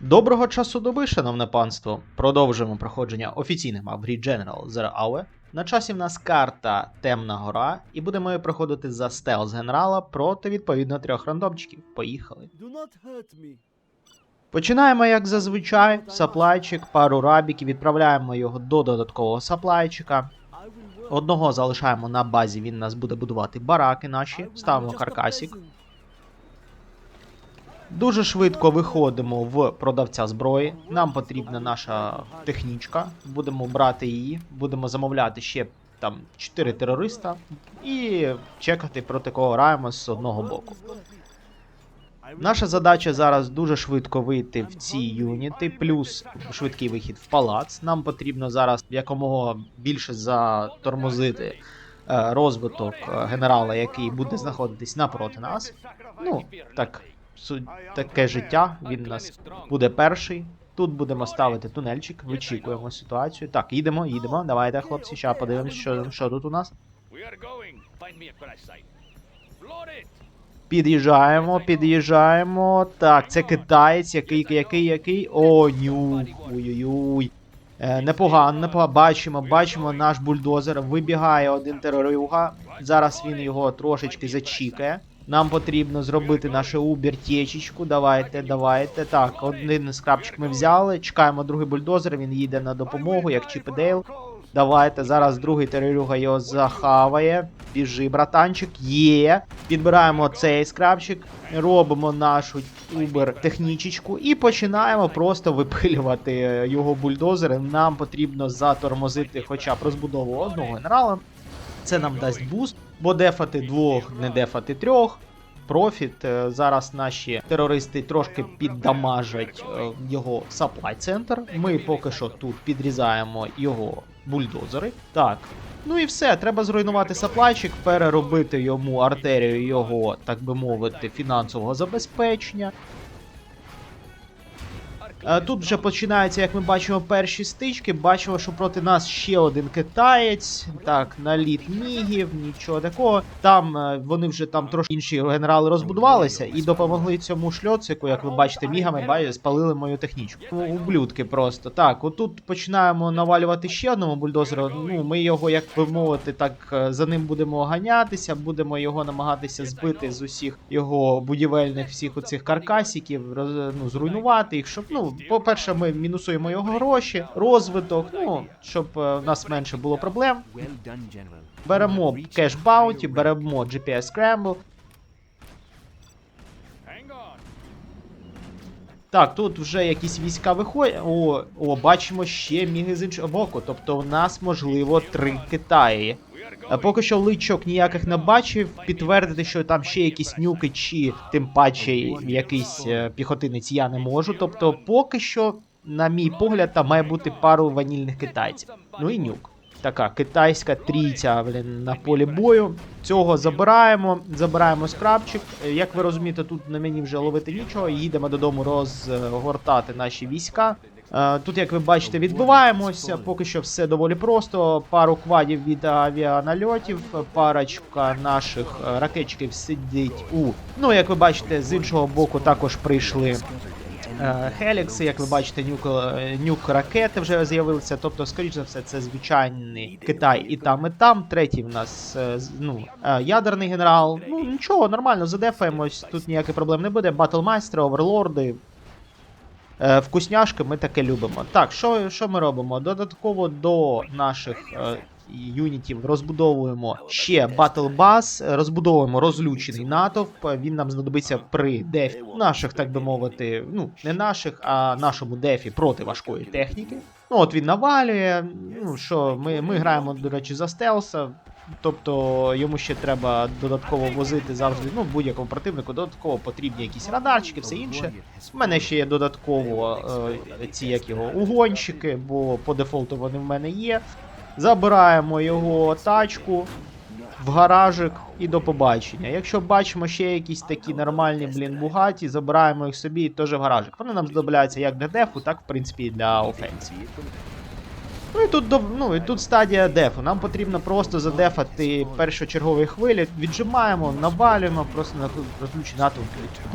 Доброго часу доби, шановне панство. Продовжуємо проходження офіційних мап грі General Zero Hour. На часі в нас карта Темна Гора, і будемо її проходити за стелс генерала проти відповідно трьох рандомчиків. Поїхали. Починаємо, як зазвичай, саплайчик, пару рабіків, відправляємо його до додаткового саплайчика. Одного залишаємо на базі, він нас буде будувати бараки наші, ставимо каркасик. Дуже швидко виходимо в продавця зброї. Нам потрібна наша технічка. Будемо брати її, будемо замовляти ще там 4 терориста і чекати проти кого граємо з одного боку. Наша задача зараз дуже швидко вийти в ці юніти, плюс швидкий вихід в палац. Нам потрібно зараз якомога більше затормозити е, розвиток е, генерала, який буде знаходитись напроти нас. Ну, так, таке життя. Він у нас буде перший. Тут будемо ставити тунельчик, вичікуємо ситуацію. Так, їдемо, їдемо. Давайте, хлопці, ще подивимось, що, що тут у нас. Під'їжджаємо, під'їжджаємо. Так, це китаєць, який, який, який. О, нюх. Ой-ой-ой. Е, непогано, непогано. Бачимо, бачимо наш бульдозер. Вибігає один тероруга. Зараз він його трошечки зачікає. Нам потрібно зробити нашу убір тєчечку. Давайте, давайте. Так, один скрабчик ми взяли. Чекаємо другий бульдозер. Він їде на допомогу, як Чіп Дейл. Давайте зараз другий тероруга його захаває. Біжи, братанчик, є. Підбираємо цей скрабчик, робимо нашу убер технічечку і починаємо просто випилювати його бульдозери. Нам потрібно затормозити хоча б розбудову одного генерала. Це нам дасть буст, бо дефати двох, не дефати трьох. Профіт. Е, Зараз наші терористи трошки піддамажать е, його саплай центр. Ми поки що тут підрізаємо його бульдозери. Так. Ну і все, треба зруйнувати саплайчик, переробити йому артерію його, так би мовити, фінансового забезпечення. Е, Тут вже починаються, як ми бачимо, перші стички. Бачимо, що проти нас ще один китаєць. Так, наліт мігів, нічого такого. Там е, вони вже там трошки інші генерали розбудувалися і допомогли цьому шльоцику, як ви бачите, мігами бачите, спалили мою технічку. Ублюдки просто. Так, отут починаємо навалювати ще одному бульдозеру. Ну, ми його, як би мовити, так е, за ним будемо ганятися, будемо його намагатися збити з усіх його будівельних всіх оцих каркасиків, роз, ну, зруйнувати їх, щоб, ну, по-перше, ми мінусуємо його гроші, розвиток, ну, щоб е, в нас менше було проблем. Беремо кеш баунті, беремо GPS Scramble. Так, тут вже якісь війська виходять. О, о, бачимо ще міги з іншого боку. Тобто у нас, можливо, три Китаї. Going. Поки що личок ніяких не бачив. Підтвердити, що там ще якісь нюки, чи тим паче якийсь е, піхотинець я не можу. Тобто, поки що, на мій погляд, там має бути пару ванільних китайців. Ну і нюк. Така китайська трійця блін, на полі бою. Цього забираємо, забираємо скрабчик. Е, Як ви розумієте, тут на мені вже ловити нічого. Їдемо додому розгортати наші війська. Е, Тут, як ви бачите, відбиваємося. Поки що все доволі просто. Пару квадів від авіанальотів, парочка наших ракетчиків сидить у. Ну, як ви бачите, з іншого боку також прийшли е, Хелікси, як ви бачите, нюк, е, нюк ракети вже з'явилися. Тобто, скоріш за все, це звичайний Китай і там, і там. Третій в нас ну, ядерний генерал. Ну нічого, нормально, задефаємось. Тут ніяких проблем не буде. Батлмайстери, оверлорди. Е, Вкусняшки ми таке любимо. Так, що, що ми робимо? Додатково до наших е, юнітів розбудовуємо ще Battle Bus, розбудовуємо розлючений натовп. Він нам знадобиться при дефі наших, так би мовити, ну не наших, а нашому дефі проти важкої техніки. Ну от він навалює. Ну що, ми, ми граємо, до речі, за стелса. Тобто йому ще треба додатково возити завжди. Ну, будь-якому противнику додатково потрібні якісь радарчики, все інше. У мене ще є додатково е, ці як його угонщики, бо по дефолту вони в мене є. Забираємо його тачку в гаражик і до побачення. Якщо бачимо ще якісь такі нормальні, блін, бугаті, забираємо їх собі і теж в гаражик. Вони нам знадобляються як для дефу, так в принципі і для офенсії. Ну і тут ну, і тут стадія дефу. Нам потрібно просто задефати першочергові хвилі. Віджимаємо, навалюємо, просто на розлючі натовп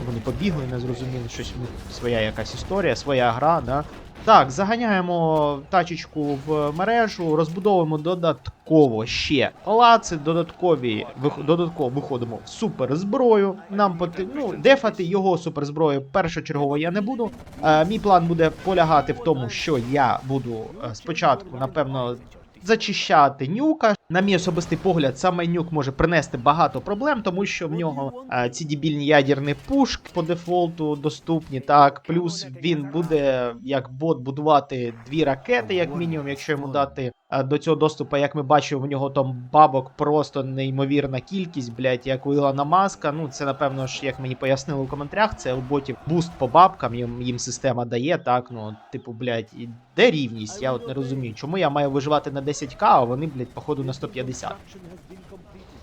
Вони побігли, не зрозуміли, щось своя якась історія, своя гра, да. Так, заганяємо тачечку в мережу, розбудовуємо додатково ще палаци, додаткові додатково виходимо в суперзброю. Нам потрібно ну, дефати його суперзброю першочергово я не буду. Е, мій план буде полягати в тому, що я буду е, спочатку, напевно, зачищати нюка. На мій особистий погляд, саме нюк може принести багато проблем, тому що в нього а, ці дебільні ядерні пушки по дефолту доступні. Так, плюс він буде як бот будувати дві ракети, як мінімум, якщо йому дати е, до цього доступу, як ми бачимо, в нього там бабок просто неймовірна кількість, блять, як у Ілона Маска. Ну, це напевно ж, як мені пояснили у коментарях, це у ботів буст по бабкам, їм, їм система дає, так, ну, типу, блять, і де рівність? Я от не розумію, чому я маю виживати на 10к, а вони, блять, походу на 150. Construction has been completed.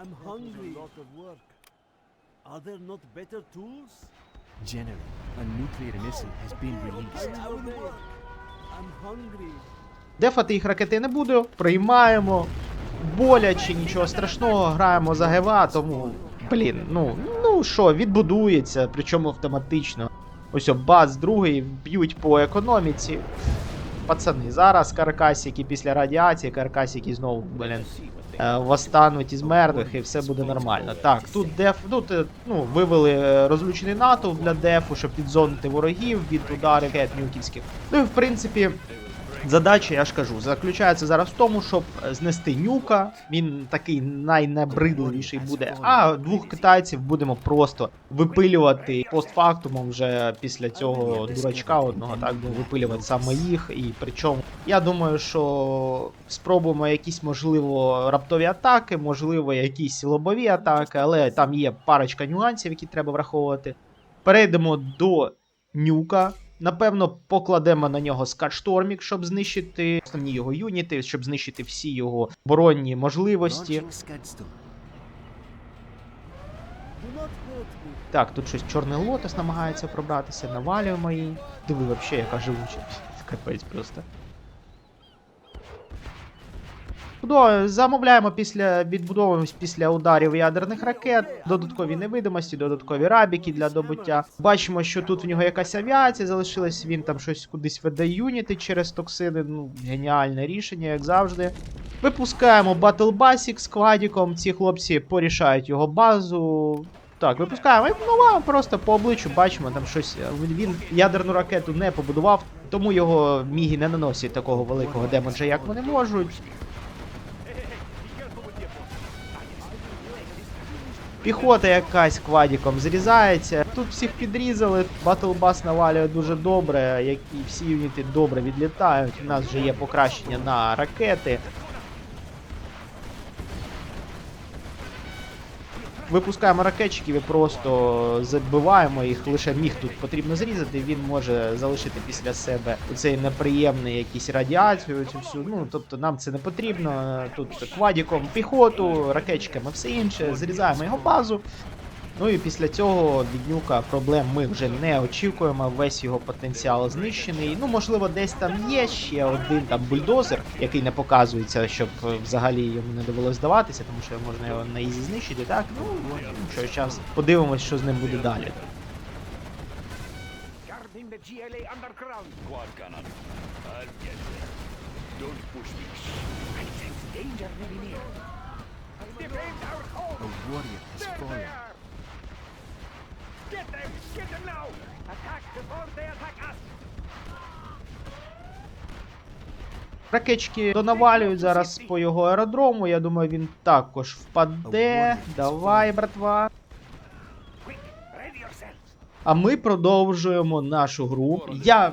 I'm hungry. A lot of. Are there not better tools? General, a nuclear missile has been released. I'm hungry. Дефати їх ракети не буду, приймаємо. Боляче, нічого страшного, граємо за ГВА, тому. Блін, ну, ну що, відбудується, причому автоматично. Ось о, бац, другий б'ють по економіці. Пацани, зараз каркасики після радіації, каркасики знову, блін, е, восстануть із мертвих і все буде нормально. Так, тут деф, тут е, ну, вивели е, розлючений натовп для дефу, щоб підзонити ворогів від ударів гет нюківських. Ну і в принципі, Задача, я ж кажу, заключається зараз в тому, щоб е, знести нюка. Він такий найнебридливіший буде. А двох китайців будемо просто випилювати постфактумом вже після цього дурачка одного. Так будемо випилювати саме їх. І причому я думаю, що спробуємо якісь можливо раптові атаки, можливо, якісь лобові атаки, але там є парочка нюансів, які треба враховувати. Перейдемо до нюка. Напевно, покладемо на нього скатштормік, щоб знищити основні його юніти, щоб знищити всі його оборонні можливості. Так, тут щось чорний лотос намагається пробратися, навалюємо її. Диви, взагалі, яка живуча. Капець просто. Будо- Замовляємо після відбудовуємось після ударів ядерних ракет, додаткові невидимості, додаткові рабіки для добуття. Бачимо, що тут в нього якась авіація залишилась, він там щось кудись веде юніти через токсини. Ну, геніальне рішення, як завжди. Випускаємо Basic з квадіком. Ці хлопці порішають його базу. Так, випускаємо. І, Ну, просто по обличчю бачимо там щось. е, Він ядерну ракету не побудував, тому його міги не наносять такого великого демеджа, як вони можуть. Піхота якась квадіком зрізається. Тут всіх підрізали. Батлбас навалює дуже добре, як і всі юніти добре відлітають. У нас вже є покращення на ракети. Випускаємо ракетчиків і просто забиваємо їх. Лише міг тут потрібно зрізати. Він може залишити після себе цей неприємний якийсь радіацію. Цю всю. Ну тобто нам це не потрібно. Тут квадіком піхоту, ракетчиками все інше. Зрізаємо його базу. Ну і після цього від нюка проблем ми вже не очікуємо. Весь його потенціал знищений. Ну, можливо, десь там є ще один там бульдозер, який не показується, щоб е, взагалі йому не довелось здаватися, тому що можна його на ізі знищити. Так, ну що зараз подивимось, що з ним буде далі. A warrior has fallen. Get them! Get them now! Attack before they attack us! Ракечки донавалюють зараз по його аеродрому. Я думаю, він також впаде. Давай, братва. А ми продовжуємо нашу гру. Я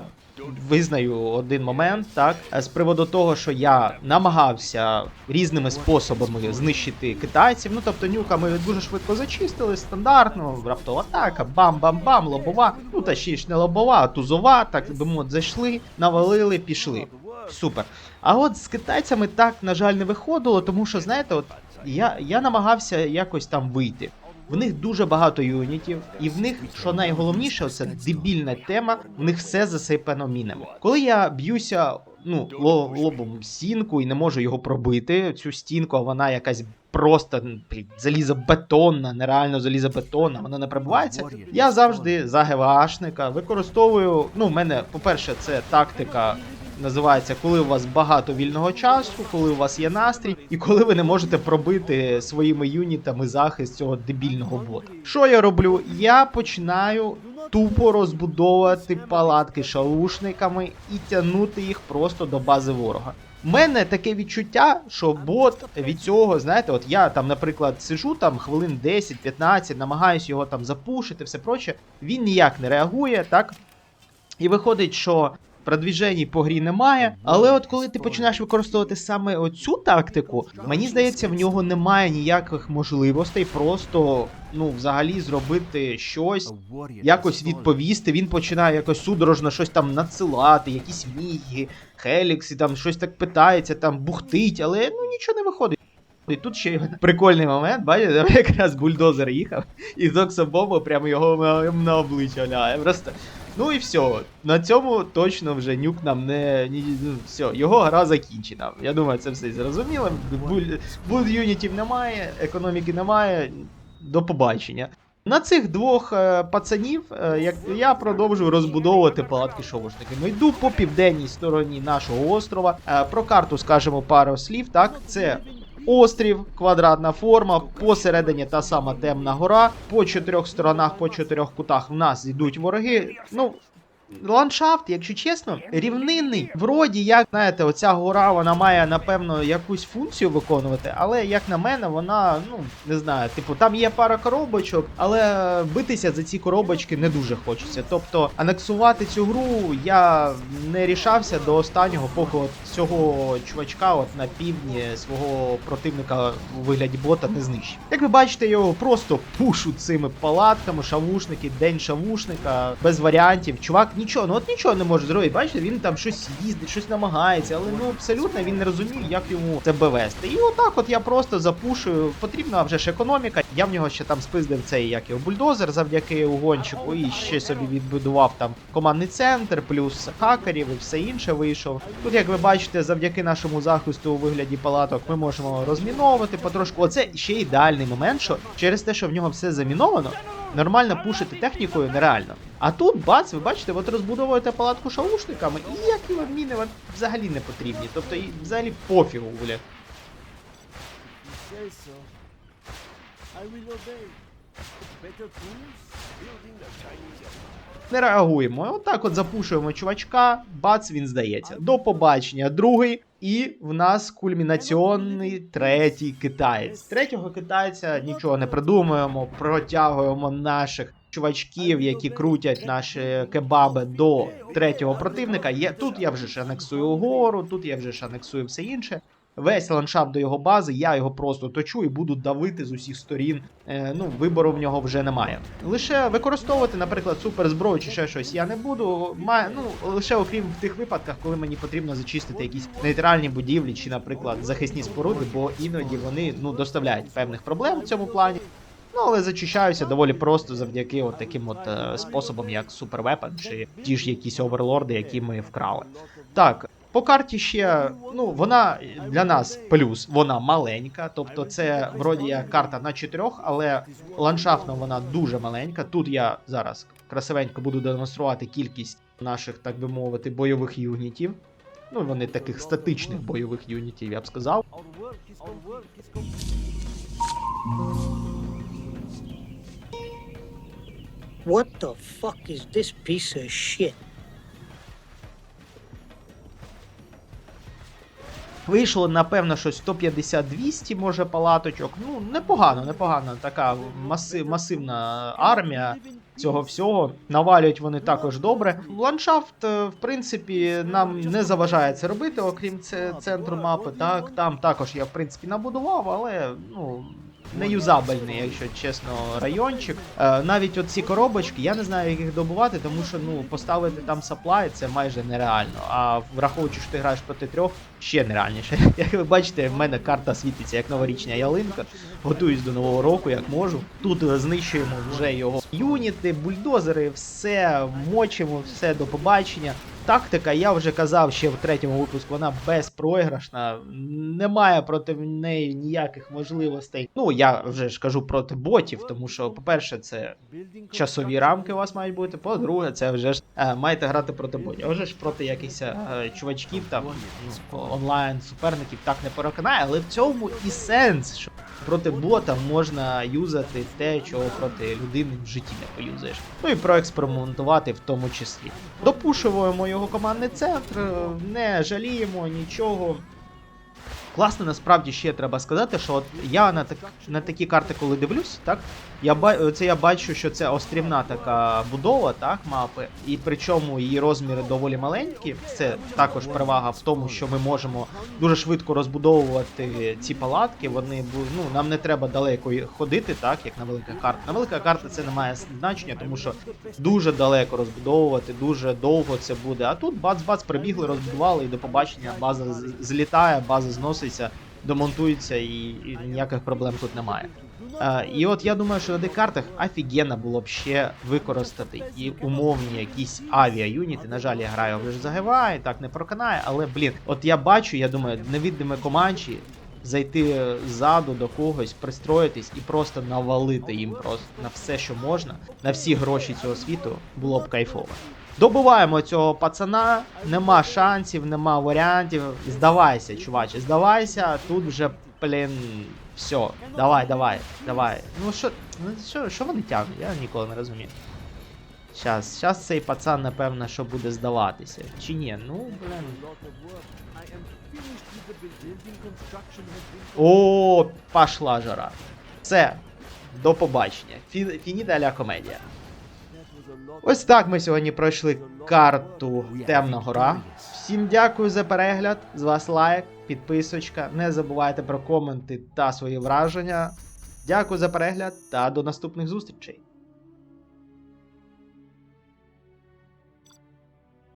визнаю один момент, так з приводу того, що я намагався різними способами знищити китайців. Ну тобто нюка ми дуже швидко зачистили, стандартно, раптова атака, бам-бам-бам, лобова. Ну та ще ж не лобова, а тузова. Так би мовити, зайшли, навалили, пішли. Супер. А от з китайцями так, на жаль, не виходило, тому що, знаєте, от я, я намагався якось там вийти. В них дуже багато юнітів, і в них, що найголовніше, це дебільна тема, в них все засипано мінами. Коли я б'юся ну, ло- лобом стінку і не можу його пробити. Цю стінку, а вона якась просто залізобетонна, нереально залізобетонна, вона не пробивається. Я завжди за ГВАшника використовую. Ну, в мене, по-перше, це тактика. Називається, коли у вас багато вільного часу, коли у вас є настрій, і коли ви не можете пробити своїми юнітами захист цього дебільного бота. Що я роблю? Я починаю тупо розбудовувати палатки шалушниками і тягнути їх просто до бази ворога. У мене таке відчуття, що бот від цього, знаєте, от я там, наприклад, сижу там хвилин 10-15, намагаюсь його там запушити, все проче, він ніяк не реагує, так? І виходить, що продвіжень по грі немає. Але от коли ти починаєш використовувати саме оцю тактику, мені здається, в нього немає ніяких можливостей просто ну взагалі зробити щось. Якось відповісти, він починає якось судорожно щось там надсилати, якісь міги, хелікси, там щось так питається, там бухтить, але ну нічого не виходить. І тут ще прикольний момент, бачите, там якраз бульдозер їхав, і Зоксобоба прямо його на, на обличчя ляє. Просто. Ну і все. На цьому точно вже нюк нам не. Ні, ну, все, його гра закінчена. Я думаю, це все зрозуміло. Буль юнітів немає, економіки немає. До побачення. На цих двох е, пацанів е, як я продовжую розбудовувати палатки шовушниками. Йду по південній стороні нашого острова. Е, про карту скажемо пару слів. Так, це острів, квадратна форма, посередині та сама темна гора. По чотирьох сторонах, по чотирьох кутах в нас йдуть вороги. Ну. Ландшафт, якщо чесно, рівнинний. Вроді, як знаєте, оця гора вона має напевно якусь функцію виконувати, але як на мене, вона ну не знаю, типу, там є пара коробочок, але битися за ці коробочки не дуже хочеться. Тобто анексувати цю гру я не рішався до останнього, поки от цього чувачка, от на півдні свого противника у вигляді бота не знищив. Як ви бачите, його просто пушу цими палатками, шавушники, день шавушника, без варіантів. Чувак нічого, ну от нічого не може зробити. Бачите, він там щось їздить, щось намагається, але ну абсолютно він не розуміє, як йому себе вести. І отак, от я просто запушую. Потрібна вже ж економіка. Я в нього ще там спиздив цей як його бульдозер завдяки угончику, і ще собі відбудував там командний центр, плюс хакерів і все інше вийшов. Тут, як ви бачите, завдяки нашому захисту у вигляді палаток ми можемо розміновувати потрошку. Оце ще ідеальний момент, що через те, що в нього все заміновано, нормально пушити технікою нереально. А тут, бац, ви бачите, от розбудовуєте палатку шаушниками, і ніякі вам міни вам взагалі не потрібні. Тобто і взагалі пофігу, бля. I will obey. Better tools? Building the Chinese Empire. Не реагуємо. Отак от запушуємо чувачка, бац, він здається. До побачення, другий. І в нас кульмінаційний третій китаєць. Третього китайця нічого не придумуємо, протягуємо наших чувачків, які крутять наші кебаби до третього противника. Є тут я вже ж анексую гору, тут я вже ж анексую все інше. Весь ландшафт до його бази, я його просто точу і буду давити з усіх сторін. Е, ну, вибору в нього вже немає. Лише використовувати, наприклад, суперзброю чи ще щось я не буду. Має, ну, лише окрім в тих випадках, коли мені потрібно зачистити якісь нейтральні будівлі чи, наприклад, захисні споруди, бо іноді вони ну, доставляють певних проблем в цьому плані. Ну, але зачищаюся доволі просто завдяки от таким от е, способам, як супервепен, чи ті ж якісь оверлорди, які ми вкрали. Так, по карті ще, ну, вона для нас плюс, вона маленька, тобто це вроді як карта на чотирьох, але ландшафтно вона дуже маленька. Тут я зараз красивенько буду демонструвати кількість наших, так би мовити, бойових юнітів. Ну, вони таких статичних бойових юнітів, я б сказав. What the fuck is this piece of shit? Вийшло, напевно, щось 150-200, може, палаточок. Ну, непогано, непогано. Така маси, масивна армія цього всього. Навалюють вони також добре. Ландшафт, е, в принципі, нам не заважає це робити, окрім це, центру мапи. Так, там також я, в принципі, набудував, але ну. Не юзабельний, якщо чесно, райончик. Е, навіть оці коробочки, я не знаю, як їх добувати, тому що ну поставити там саплай це майже нереально. А враховуючи, що ти граєш проти трьох, ще нереальніше. Як ви бачите, в мене карта світиться як новорічна ялинка. Готуюсь до нового року, як можу. Тут е, знищуємо вже його юніти, бульдозери, все мочимо, все до побачення. тактика, я вже казав ще в третьому випуску, вона безпроіграшна. Немає проти неї ніяких можливостей. Ну, я вже ж кажу проти ботів, тому що, по-перше, це часові рамки у вас мають бути. По-друге, це вже ж е, маєте грати проти ботів. А вже ж проти якихось е, чувачків там ну, онлайн суперників так не переконає, але в цьому і сенс, що проти бота можна юзати те, чого проти людини в житті не поюзаєш. Ну і проекспериментувати в тому числі. Допушуємо його командний центр, не жаліємо нічого. Класно, насправді ще треба сказати, що от я на, так, на такі карти, коли дивлюсь, так, я це я бачу, що це острівна така будова, так, мапи, і причому її розміри доволі маленькі. Це також перевага в тому, що ми можемо дуже швидко розбудовувати ці палатки. Вони ну, нам не треба далеко ходити, так, як на великих картах. На великих картах це не має значення, тому що дуже далеко розбудовувати, дуже довго це буде. А тут бац-бац, прибігли, розбудували і до побачення. База злітає, база зноситься, домонтується і, і ніяких проблем тут немає. Е, і от я думаю, що на декартах офігенно було б ще використати і умовні якісь авіа-юніти. На жаль, я граю вже ж за ГВА і так не проканає, але блін, от я бачу, я думаю, невідоме команчі. Зайти ззаду до когось, пристроїтись і просто навалити їм просто на все, що можна, на всі гроші цього світу було б кайфово. Добуваємо цього пацана, нема шансів, нема варіантів. Здавайся, чуваче, здавайся, тут вже, блін, все. Давай, давай, давай. Ну що, ну що, що вони тягнуть? Я ніколи не розумію. Щас, щас цей пацан, напевно, що буде здаватися. Чи ні? Ну, блін. О, пошла жара. Все. До побачення. Фі- Фініта ля комедія. Ось так ми сьогодні пройшли карту Темна Гора. Всім дякую за перегляд. З вас лайк, підписочка. Не забувайте про коменти та свої враження. Дякую за перегляд та до наступних зустрічей.